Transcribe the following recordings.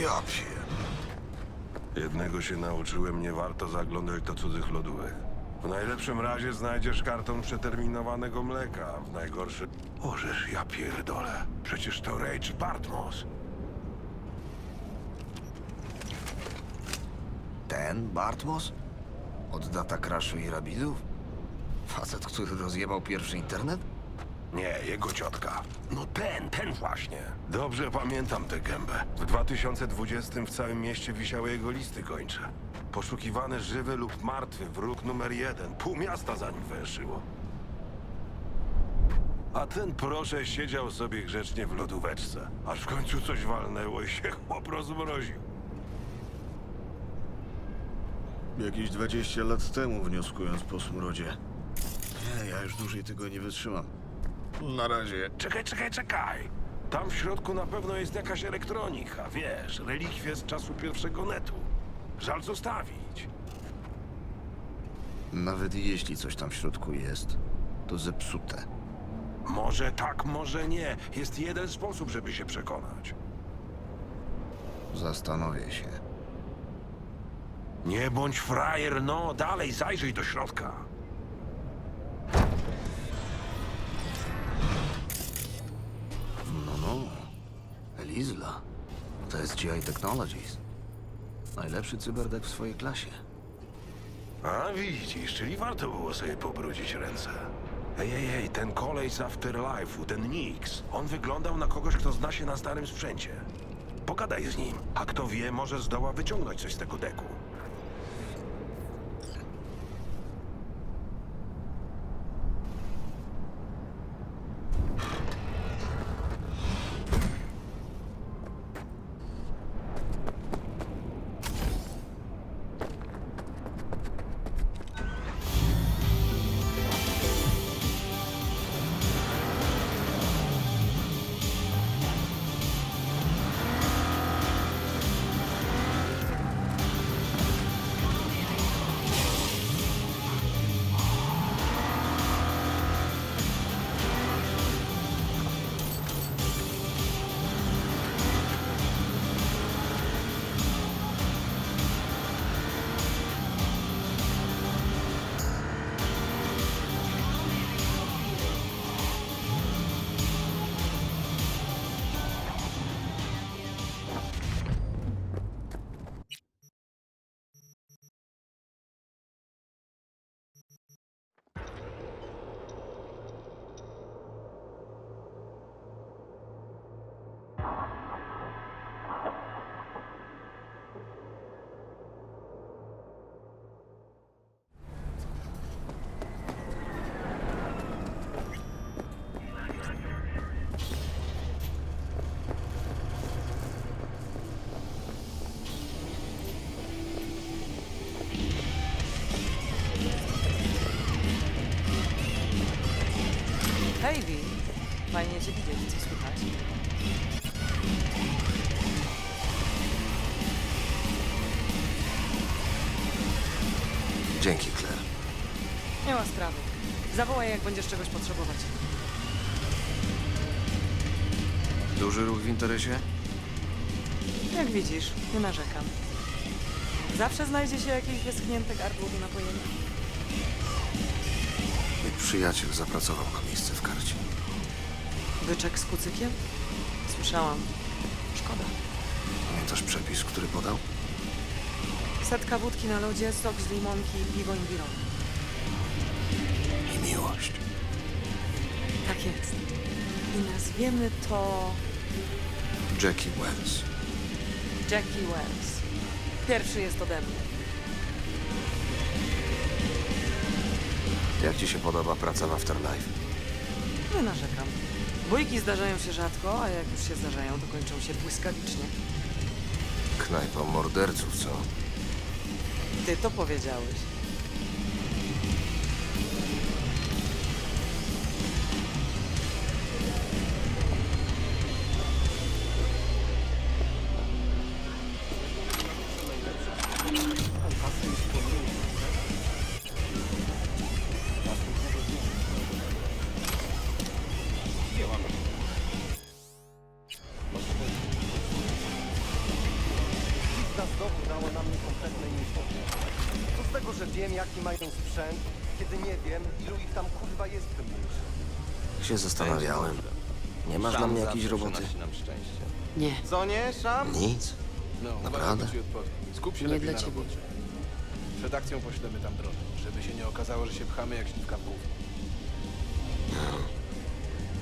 Ja pier... Jednego się nauczyłem, nie warto zaglądać do cudzych lodówek. W najlepszym razie znajdziesz karton przeterminowanego mleka, w najgorszym... Ożeż ja pierdolę. Przecież to Rage Bartmos. Ten Bartmos? Od data crashu i rabidów? Facet, który rozjebał pierwszy internet? Nie, jego ciotka. No ten, ten właśnie. Dobrze pamiętam tę gębę. W 2020 w całym mieście wisiały jego listy kończe. Poszukiwany żywy lub martwy, wróg numer jeden. Pół miasta za nim węszyło. A ten proszę siedział sobie grzecznie w lodóweczce. Aż w końcu coś walnęło i się chłop rozmroził. Jakieś 20 lat temu wnioskując po smrodzie. Nie, ja już dłużej tego nie wytrzymam. Na razie. Czekaj, czekaj, czekaj. Tam w środku na pewno jest jakaś elektronika, wiesz, relikwie z czasu pierwszego netu. Żal zostawić. Nawet jeśli coś tam w środku jest, to zepsute. Może tak, może nie. Jest jeden sposób, żeby się przekonać. Zastanowię się. Nie bądź frajer, no, dalej zajrzyj do środka. To jest GI Technologies. Najlepszy cyberdek w swojej klasie. A widzisz, czyli warto było sobie pobrudzić ręce. Ej, ej, ej, ten kolej z Afterlife'u, ten Nix, on wyglądał na kogoś, kto zna się na starym sprzęcie. Pogadaj z nim, a kto wie, może zdoła wyciągnąć coś z tego deku. Dzięki, Claire. Nie ma sprawy. Zawołaj, jak będziesz czegoś potrzebować. Duży ruch w interesie? Jak widzisz, nie narzekam. Zawsze znajdzie się jakieś wyschnięte gardło do napojenia. Mój przyjaciel zapracował na miejsce w karcie. Byczek z kucykiem? Słyszałam. Szkoda. Pamiętasz przepis, który podał? Setka wódki na lodzie, sok z limonki, piwo imbirowe. I miłość. Tak jest. I nazwiemy to Jackie Wells. Jackie Wells. Pierwszy jest ode mnie. Jak ci się podoba praca w Afterlife? Nie narzekam. Bójki zdarzają się rzadko, a jak już się zdarzają, to kończą się błyskawicznie. Knajpa morderców, co? Ty to powiedziałeś. Wiem jaki mają sprzęt, kiedy nie wiem, ilu ich tam kurwa jest w tym bunkrze. Się zastanawiałem. Nie masz dla mnie jakiejś roboty? Nie, Co nie, Szam? Nic? No, Naprawdę? Skup się Nie lepiej dla na ciebie. robocie. Przed akcją poślemy tam dron, żeby się nie okazało, że się pchamy jak śliwka w gówno.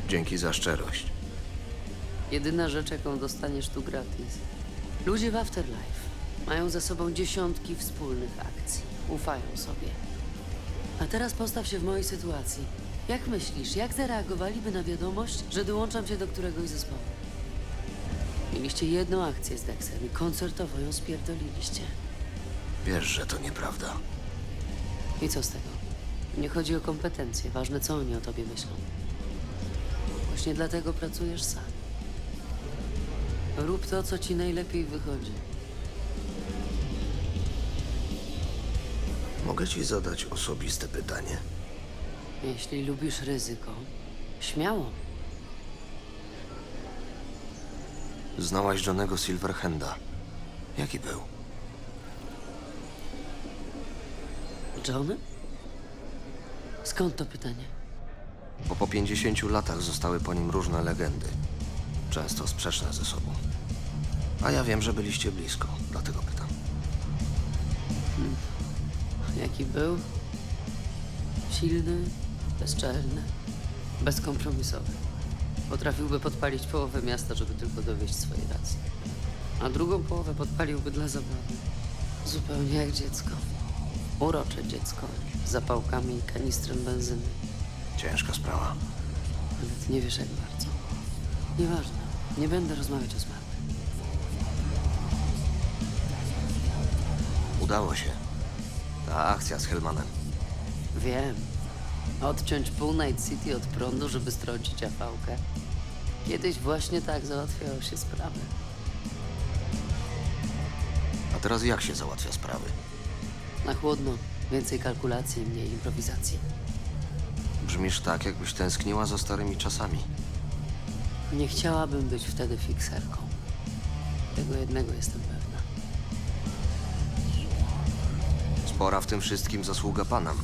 Dzięki za szczerość. jedyna rzecz, jaką dostaniesz tu gratis. Ludzie w Afterlife mają ze sobą dziesiątki wspólnych akcji. Ufają sobie. A teraz postaw się w mojej sytuacji. Jak myślisz, jak zareagowaliby na wiadomość, że dołączam cię do któregoś zespołu? Mieliście jedną akcję z Dexem i koncertowo ją spierdoliliście. Wiesz, że to nieprawda. I co z tego? Nie chodzi o kompetencje, ważne co oni o tobie myślą. Właśnie dlatego pracujesz sam. Rób to, co ci najlepiej wychodzi. Mogę ci zadać osobiste pytanie? Jeśli lubisz ryzyko, śmiało. Znałaś Johnego Silverhanda. Jaki był? John? Skąd to pytanie? Bo po 50 latach zostały po nim różne legendy. Często sprzeczne ze sobą. A ja wiem, że byliście blisko, dlatego pytam. Jaki był? Silny, bezczelny, bezkompromisowy. Potrafiłby podpalić połowę miasta, żeby tylko dowieść swojej racji. A drugą połowę podpaliłby dla zabawy. Zupełnie jak dziecko. Urocze dziecko. Z zapałkami i kanistrem benzyny. Ciężka sprawa. Nawet nie wiesz jak bardzo. Nieważne. Nie będę rozmawiać o zmarłym. Udało się. Ta akcja z Hellmanem. Wiem. Odciąć pół Night City od prądu, żeby strącić afałkę. Kiedyś właśnie tak załatwiało się sprawy. A teraz jak się załatwia sprawy? Na chłodno. Więcej kalkulacji, mniej improwizacji. Brzmisz tak, jakbyś tęskniła za starymi czasami. Nie chciałabym być wtedy fikserką. Tego jednego jestem Spora w tym wszystkim zasługa Panam.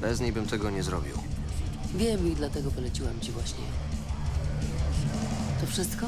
Bez niej bym tego nie zrobił. Wiem i dlatego poleciłam ci właśnie. To wszystko?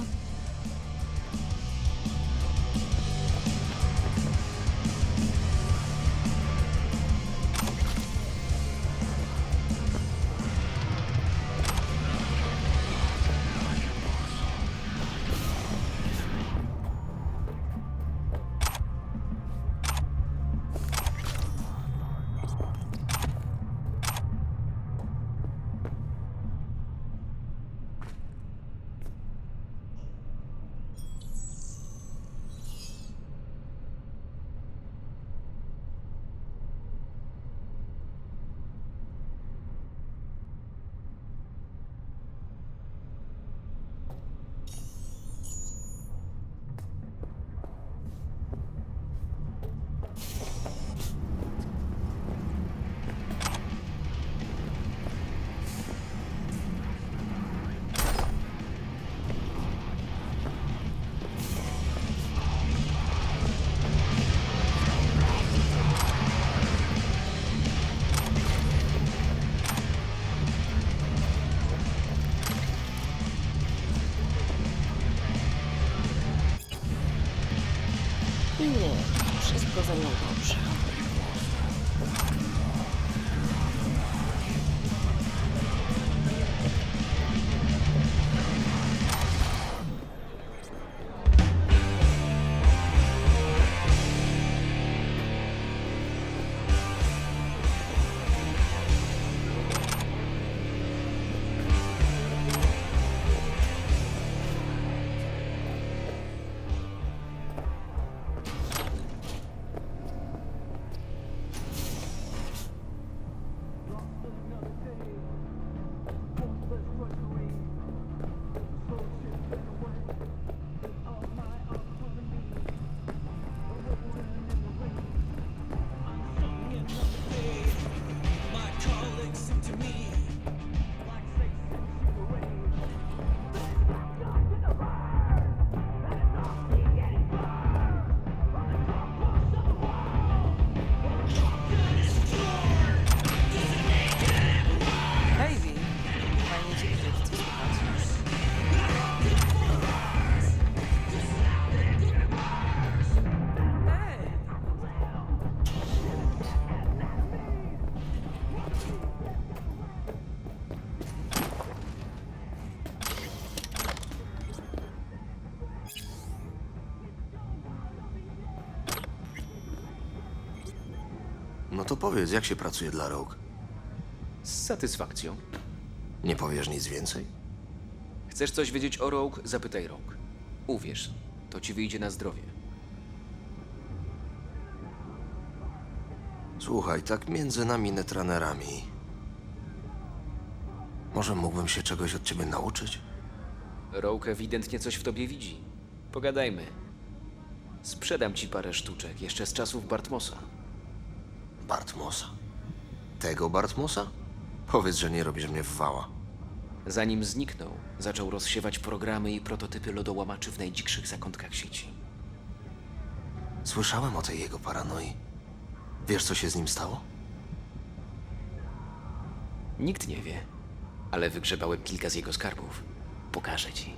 Powiedz, jak się pracuje dla Rogue? Z satysfakcją. Nie powiesz nic więcej? Chcesz coś wiedzieć o Rogue? Zapytaj Rogue. Uwierz, to ci wyjdzie na zdrowie. Słuchaj, tak między nami netranerami. Może mógłbym się czegoś od ciebie nauczyć? Rogue ewidentnie coś w tobie widzi. Pogadajmy. Sprzedam ci parę sztuczek jeszcze z czasów Bartmosa. Bartmosa. Tego Bartmosa? Powiedz, że nie robisz mnie w wała. Zanim zniknął, zaczął rozsiewać programy i prototypy lodołamaczy w najdzikszych zakątkach sieci. Słyszałem o tej jego paranoi. Wiesz, co się z nim stało? Nikt nie wie, ale wygrzebałem kilka z jego skarbów. Pokażę ci.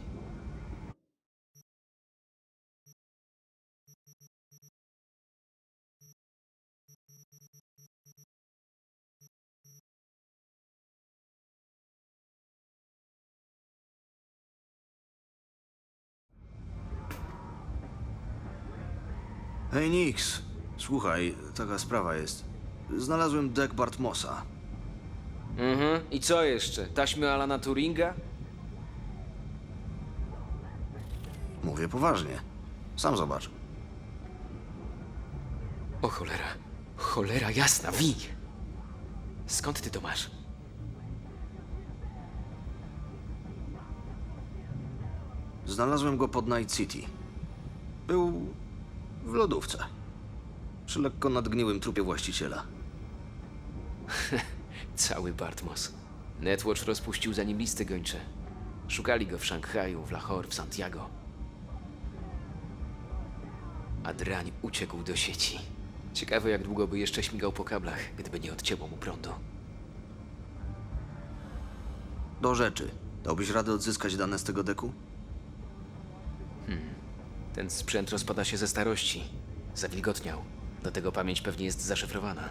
Hej, Nix. Słuchaj, taka sprawa jest. Znalazłem deck Bartmosa. Mhm. I co jeszcze? Taśmy Alana Turinga? Mówię poważnie. Sam zobacz. O cholera. Cholera jasna, wi! Skąd ty to masz? Znalazłem go pod Night City. Był w lodówce. Przy lekko nadgniłym trupie właściciela. Cały Bartmos. Netwatch rozpuścił za nim listy gończe. Szukali go w Szanghaju, w Lahore, w Santiago. A drań uciekł do sieci. Ciekawe, jak długo by jeszcze śmigał po kablach, gdyby nie odcięło mu prądu. Do rzeczy. Dałbyś radę odzyskać dane z tego deku? Ten sprzęt rozpada się ze starości. Zawilgotniał. Do tego pamięć pewnie jest zaszyfrowana.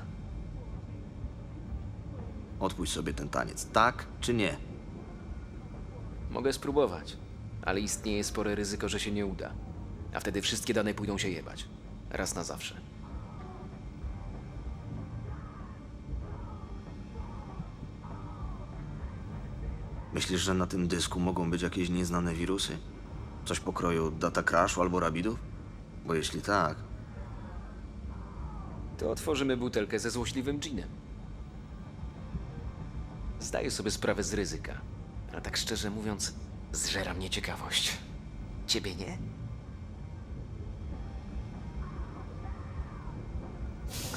Odpuść sobie ten taniec. Tak czy nie? Mogę spróbować, ale istnieje spore ryzyko, że się nie uda. A wtedy wszystkie dane pójdą się jebać. Raz na zawsze. Myślisz, że na tym dysku mogą być jakieś nieznane wirusy? Coś pokroju data crashu albo rabidów? Bo jeśli tak, To otworzymy butelkę ze złośliwym ginem. Zdaję sobie sprawę z ryzyka, a tak szczerze mówiąc, zżera mnie ciekawość. Ciebie nie?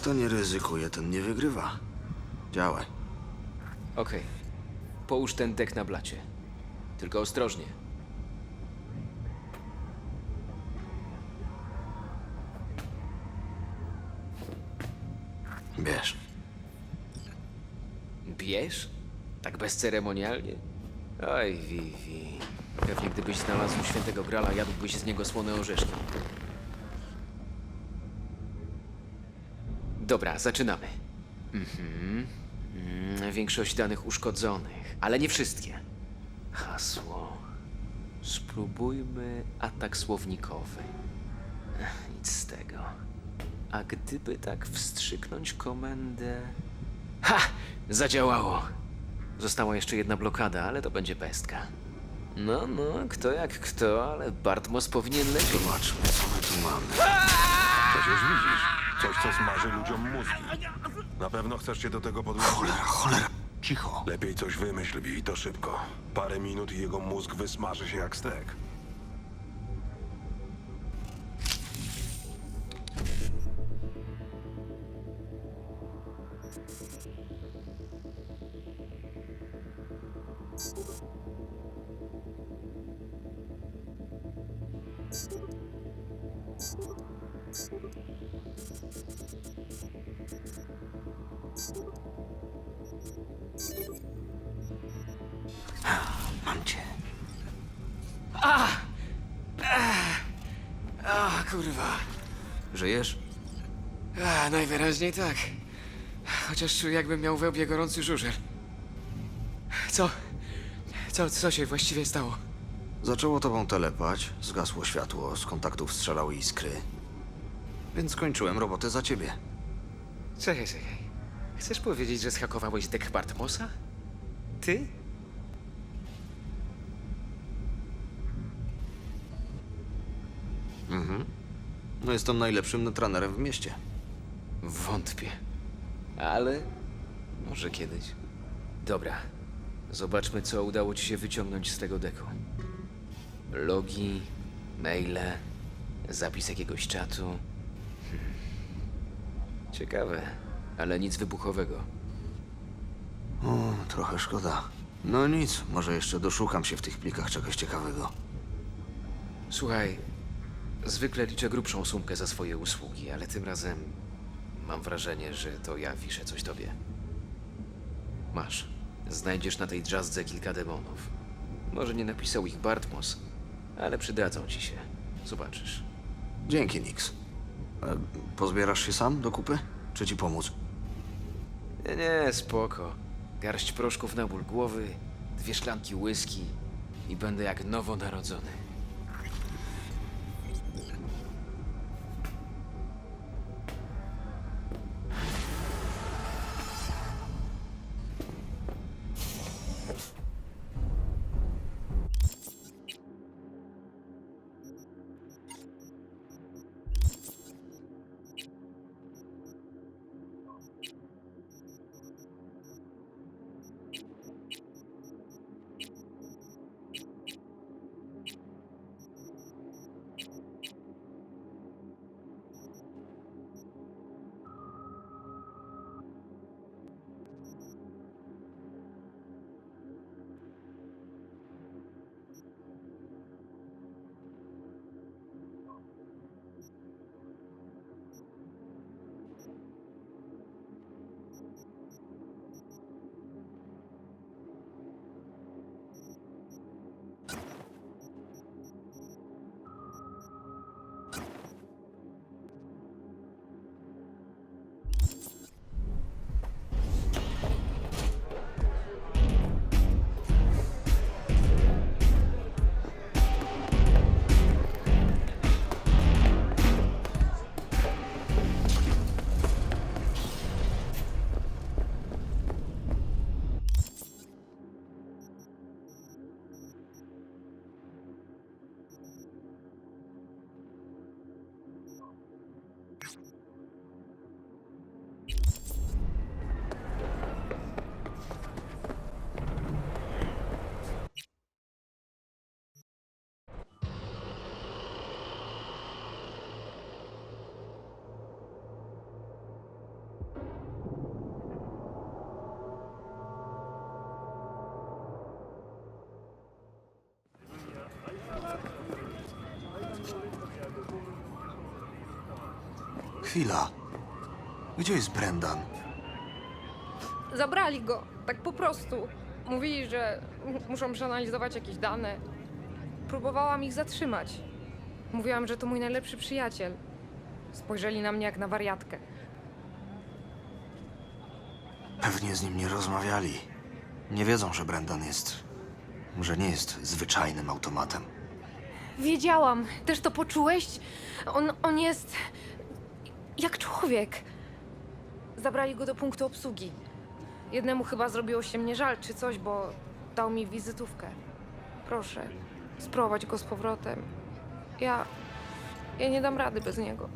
kto nie ryzykuje, ten nie wygrywa. Działaj. Okej. Połóż ten dek na blacie. Tylko ostrożnie. Bierz? Tak bezceremonialnie? Oj, Vivi. Pewnie gdybyś znalazł świętego grala, jadłbyś z niego słone orzeszki. Dobra, zaczynamy. Mhm. Mm, Większość danych uszkodzonych, ale nie wszystkie. Hasło. Spróbujmy atak słownikowy. Nic z tego. A gdyby tak wstrzyknąć komendę. Ha! Zadziałało! Została jeszcze jedna blokada, ale to będzie pestka. No, no, kto jak kto, ale Bartmos powinien lepiej. Zobaczmy, co my tu mamy. Przecież widzisz. Coś, co smaży ludziom mózgi. Na pewno chcesz się do tego podłączyć? Cholera, cholera. Cicho. Lepiej coś wymyśl, Wi, i to szybko. Parę minut i jego mózg wysmaży się jak stek. Żyjesz? A, najwyraźniej tak. Chociaż czuję, jakbym miał we łbie gorący żużel. Co? Co, co się właściwie stało? Zaczęło tobą telepać, zgasło światło, z kontaktów strzelały iskry. Więc skończyłem robotę za ciebie. Czekaj, czekaj. Chcesz powiedzieć, że zhakowałeś dek Bartmosa? Ty? No jestem najlepszym netranerem w mieście. Wątpię. Ale może kiedyś. Dobra. Zobaczmy, co udało ci się wyciągnąć z tego deku. Logi, maile, zapis jakiegoś czatu. Hmm. Ciekawe, ale nic wybuchowego. O, trochę szkoda. No nic, może jeszcze doszukam się w tych plikach czegoś ciekawego. Słuchaj, zwykle liczę grubszą sumkę za swoje usługi, ale tym razem mam wrażenie, że to ja wiszę coś tobie. Masz. Znajdziesz na tej dżazdze kilka demonów. Może nie napisał ich Bartmos, ale przydadzą ci się. Zobaczysz. Dzięki, Nix. E, pozbierasz się sam do kupy? Czy ci pomóc? Nie, nie, spoko. Garść proszków na ból głowy, dwie szklanki whisky i będę jak nowonarodzony. Chwila. Gdzie jest Brendan? Zabrali go, tak po prostu. Mówili, że m- muszą przeanalizować jakieś dane. Próbowałam ich zatrzymać. Mówiłam, że to mój najlepszy przyjaciel. Spojrzeli na mnie jak na wariatkę. Pewnie z nim nie rozmawiali. Nie wiedzą, że Brendan jest. że nie jest zwyczajnym automatem. Wiedziałam. Też to poczułeś? On, on jest... jak człowiek. Zabrali go do punktu obsługi. Jednemu chyba zrobiło się mnie żal czy coś, bo dał mi wizytówkę. Proszę, sprowadź go z powrotem. Ja... ja nie dam rady bez niego.